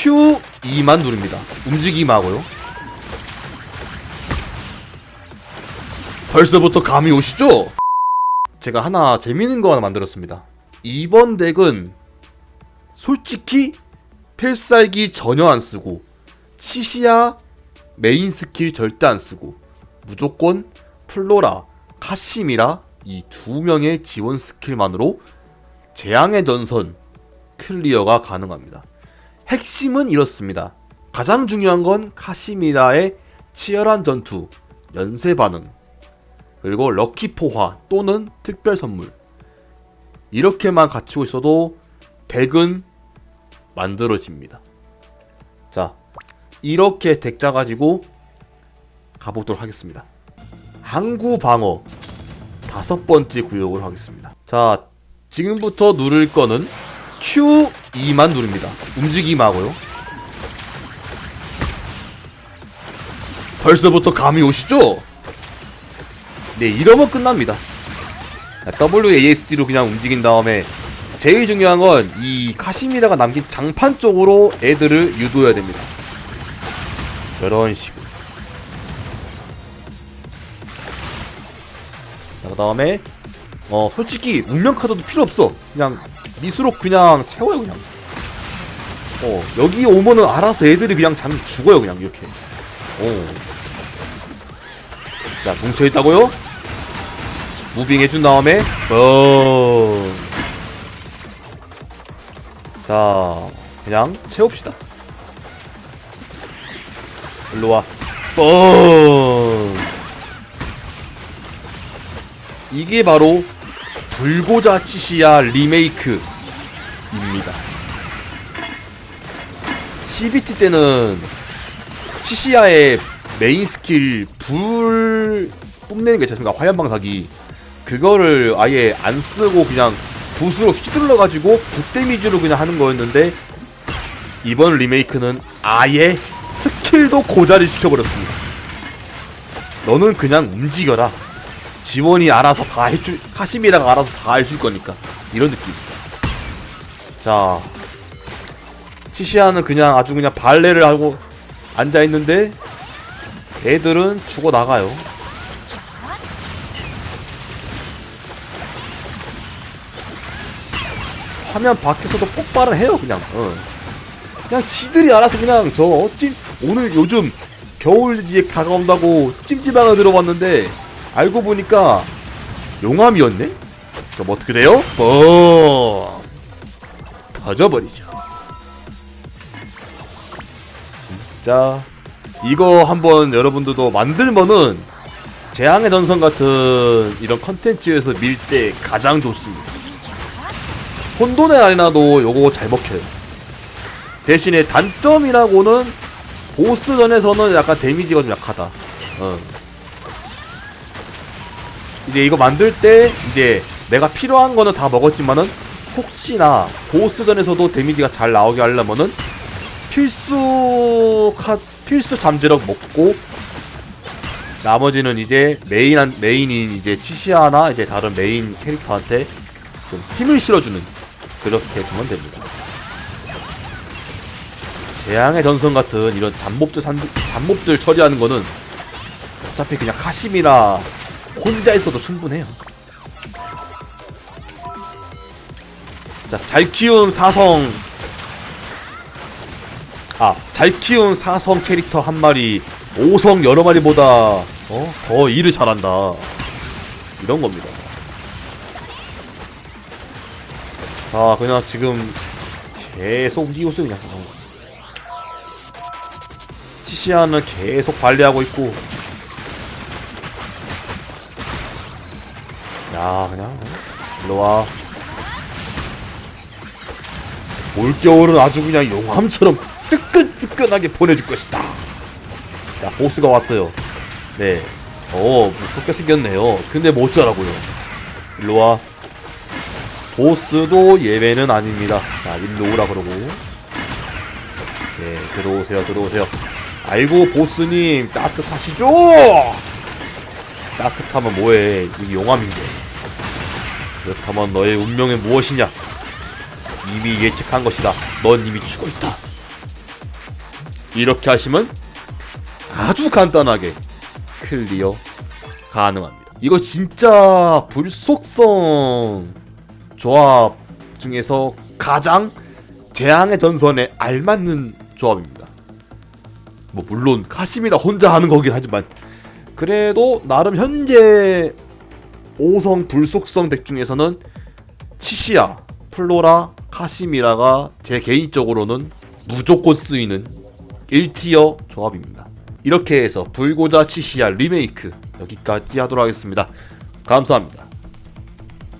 Q2만 누릅니다. 움직이기만 하고요. 벌써부터 감이 오시죠? 제가 하나 재밌는 거 하나 만들었습니다. 이번 덱은 솔직히 필살기 전혀 안 쓰고 치시야 메인 스킬 절대 안 쓰고 무조건 플로라, 카시미라 이 두 명의 지원 스킬만으로 재앙의 전선 클리어가 가능합니다. 핵심은 이렇습니다. 가장 중요한 건 카시미라의 치열한 전투, 연쇄 반응, 그리고 럭키 포화 또는 특별 선물. 이렇게만 갖추고 있어도 덱은 만들어집니다. 자, 이렇게 덱 짜가지고 가보도록 하겠습니다. 항구 방어 다섯 번째 구역으로 하겠습니다. 자, 지금부터 누를 거는 Q2만 누릅니다. 움직이기만 하고요. 벌써부터 감이 오시죠? 네, 이러면 끝납니다. WASD로 그냥 움직인 다음에 제일 중요한 건 이 카시미라가 남긴 장판 쪽으로 애들을 유도해야 됩니다. 이런 식으로. 자, 그 다음에 어 솔직히 운명 카드도 필요 없어. 그냥 미수로 그냥 채워요 그냥. 어 여기 오면은 알아서 애들이 그냥 잠 죽어요 그냥 이렇게. 어. 자 뭉쳐 있다고요? 무빙 해준 다음에 어. 자 그냥 채웁시다. 일로 와. 뻥. 이게 바로 불고자 치시야 리메이크 입니다. CBT 때는 치시야의 메인 스킬 불 뽐내는 게 있지 않습니까? 화염 방사기. 그거를 아예 안 쓰고 그냥 붓으로 휘둘러 가지고 붓 데미지로 그냥 하는 거였는데 이번 리메이크는 아예 스킬도 고자리 시켜버렸습니다. 너는 그냥 움직여라. 지원이 알아서 다 해줄 카시미라가 알아서 다 해줄 거니까 이런 느낌. 자 치시아는 그냥 아주 그냥 발레를 하고 앉아 있는데 애들은 죽어 나가요. 화면 밖에서도 폭발을 해요 그냥. 어. 그냥 지들이 알아서 그냥 저 어찜 오늘 요즘 겨울 이제 다가온다고 찜질방을 들어봤는데 알고 보니까 용암이었네? 그럼 어떻게 돼요? 뻥 터져버리죠. 진짜. 이거 한번 여러분들도 만들면은 재앙의 전선 같은 이런 컨텐츠에서 밀 때 가장 좋습니다. 혼돈의 아리나도 요거 잘 먹혀요. 대신에 단점이라고는 보스전에서는 약간 데미지가 좀 약하다. 어. 이제 이거 만들 때 이제 내가 필요한 거는 다 먹었지만은 혹시나 보스전에서도 데미지가 잘 나오게 하려면은 필수 카 필수 잠재력 먹고 나머지는 이제 메인 메인인 이제 치시아나 이제 다른 메인 캐릭터한테 좀 힘을 실어주는 그렇게 해주면 됩니다. 재앙의 전선 같은 이런 잡몹들 산, 잡몹들 처리하는 거는 어차피 그냥 카심이나 혼자 있어도 충분해요. 자, 잘 키운 사성 아, 잘 키운 사성 캐릭터 한 마리 5성 여러 마리보다 어? 더 일을 잘한다. 이런 겁니다. 아, 그냥 지금 계속 움직이고 있어요, 그냥. 어. 치시아는 계속 관리하고 있고 야 그냥 어? 일로와 올겨울은 아주 그냥 용암처럼 뜨끈뜨끈하게 보내줄 것이다. 야 보스가 왔어요. 네 어 무섭게 생겼네요. 근데 뭐 어쩌라고요. 일로와. 보스도 예외는 아닙니다. 자 일로 오라 그러고. 네 들어오세요 들어오세요. 아이고 보스님 따뜻하시죠? 따뜻하면 뭐해? 이게 용암인데. 그렇다면 너의 운명은 무엇이냐 이미 예측한 것이다 넌 이미 죽어있다 이렇게 하시면 아주 간단하게 클리어 가능합니다. 이거 진짜 불속성 조합 중에서 가장 재앙의 전선에 알맞는 조합입니다. 뭐 물론 카시미라 혼자 하는 거긴 하지만 그래도 나름 현재 5성 불속성 덱 중에서는 치시아, 플로라, 카시미라가 제 개인적으로는 무조건 쓰이는 1티어 조합입니다. 이렇게 해서 불고자 치시아 리메이크 여기까지 하도록 하겠습니다. 감사합니다.